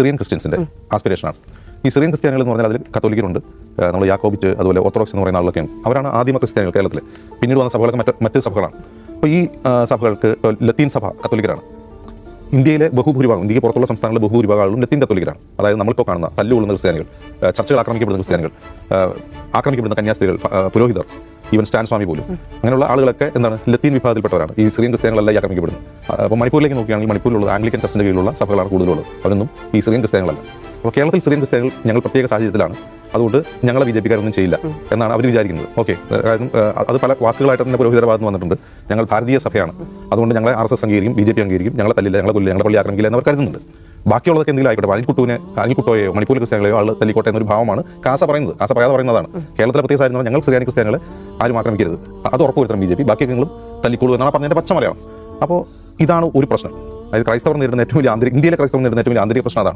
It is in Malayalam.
സിറിയൻ ക്രിസ്ത്യൻസിന്റെ ആസ്പിറേഷനാണ് ഈ സിറിയൻ ക്രിസ്ത്യാനികൾ എന്ന് പറഞ്ഞാൽ അതിൽ കത്തോലിക്കരുണ്ട്. നമ്മൾ യാക്കോബിറ്റ് അതുപോലെ ഓർത്തഡോക്സ് എന്ന് പറയുന്ന ആളുകളൊക്കെയാണ്. അവരാണ് ആദിമ ക്രിസ്ത്യാനികൾ കേരളത്തിൽ പിന്നീട് വന്ന സഭകളൊക്കെ മറ്റ് മറ്റ് സഭകളാണ്. അപ്പോൾ ഈ സഭകൾക്ക് ഇപ്പോൾ ലത്തീൻ സഭ കത്തോലിക്കരാണ്. ഇന്ത്യയിലെ ബഹുഭൂരിഭാഗം ഇന്ത്യയ്ക്ക് പുറത്തുള്ള സംസ്ഥാനങ്ങളിലെ ബഹുഭൂരിഭാഗം ആളുകളും ലത്തീൻ കത്തോലിക്കരാണ്. അതായത് നമ്മളിപ്പോൾ കാണുന്ന തല്ലുകൊള്ളുന്ന ക്രിസ്ത്യാനികൾ ചർച്ചകൾ ആക്രമിക്കപ്പെടുന്ന ക്രിസ്ത്യാനികൾ ആക്രമിക്കപ്പെടുന്ന കന്യാസ്ത്രീകൾ പുരോഹിതർ. ഈവൻ സ്റ്റാൻ സ്വാമി പോലും. അങ്ങനെയുള്ള ആളുകളൊക്കെ എന്താണ് ലത്തീൻ വിഭാഗത്തിൽപ്പെട്ടവരാണ്. ഈ സിറിയൻ ക്രിസ്ത്യാനികളെല്ലാം ഈ ആക്രമിക്കപ്പെടുന്നത്. അപ്പോൾ മണിപ്പൂരിലേക്ക് നോക്കുകയാണെങ്കിൽ മണിപ്പൂരിലുള്ള ആംഗ്ലിക്കൻ ചർച്ചിന്റെ കീഴിലുള്ള സഭകളാണ് കൂടുതലുള്ളത്. അതൊന്നും ഈ സിറിയൻ ക്രിസ്ത്യാനികളല്ല. അപ്പോൾ കേരളത്തിൽ സിറിയൻ ക്രിസ്ത്യാനികൾ ഞങ്ങൾ പ്രത്യേക സാഹചര്യത്തിലാണ്. അതുകൊണ്ട് ഞങ്ങളെ ബി ജെ പിക്കാരൊന്നും ചെയ്യില്ല എന്നാണ് അവർ വിചാരിക്കുന്നത്. ഓക്കെ. കാരണം അത് പല വാക്കുകളായിട്ട് തന്നെ പുരോഹിതരുടെ ഭാഗത്ത് വന്നിട്ടുണ്ട്. ഞങ്ങൾ ഭാരതീയ സഭയാണ്. അതുകൊണ്ട് ഞങ്ങളെ ആർ എസ് എസ് അംഗീകരിക്കും ബി ജെ പി അംഗീകരിക്കും ഞങ്ങളെ തല്ലില്ല ഞങ്ങളെ കൊല്ലില്ല ഞങ്ങളെ പള്ളി ആക്രമിക്കില്ല എന്നവർ കരുതുന്നുണ്ട്. ബാക്കിയുള്ളതൊക്കെ എന്തെങ്കിലും ആയിക്കോട്ടെ അനിൽക്കുട്ടുവിനെ അനിൽക്കുട്ടോയോ മണിപ്പൂർ ക്രിസ്ത്യാനികളെയോ ആൾ തല്ലിക്കോട്ടെ എന്നൊരു ഭാവമാണ് കാസ പറയുന്നത്. കാസ പറയാതെ പറയുന്നതാണ്. കേരളത്തിലെ പ്രത്യേക സാഹചര്യം ഞങ്ങൾ ക്രിസ്ത്യാനി ക്രിസ്ത്യാനികളെ ആരും ആക്രമിക്കരുത് അത് ഉറപ്പുവരുത്തണം ബി ജെ പി. ബാക്കിയൊക്കെ നിങ്ങൾ തല്ലിക്കോളൂ എന്നാണ് പറഞ്ഞതിന്റെ പച്ച മലയാളം. അപ്പോൾ ഇതാണ് ഒരു പ്രശ്നം. അതായത് ക്രൈസ്തവർ നേരിടുന്ന ഏറ്റവും വലിയ ആന്തരിക ഇന്ത്യയിലെ ക്രൈസ്തവർ നേരിടുന്ന ഏറ്റവും വലിയ ആന്തരിക പ്രശ്നം അതാണ്.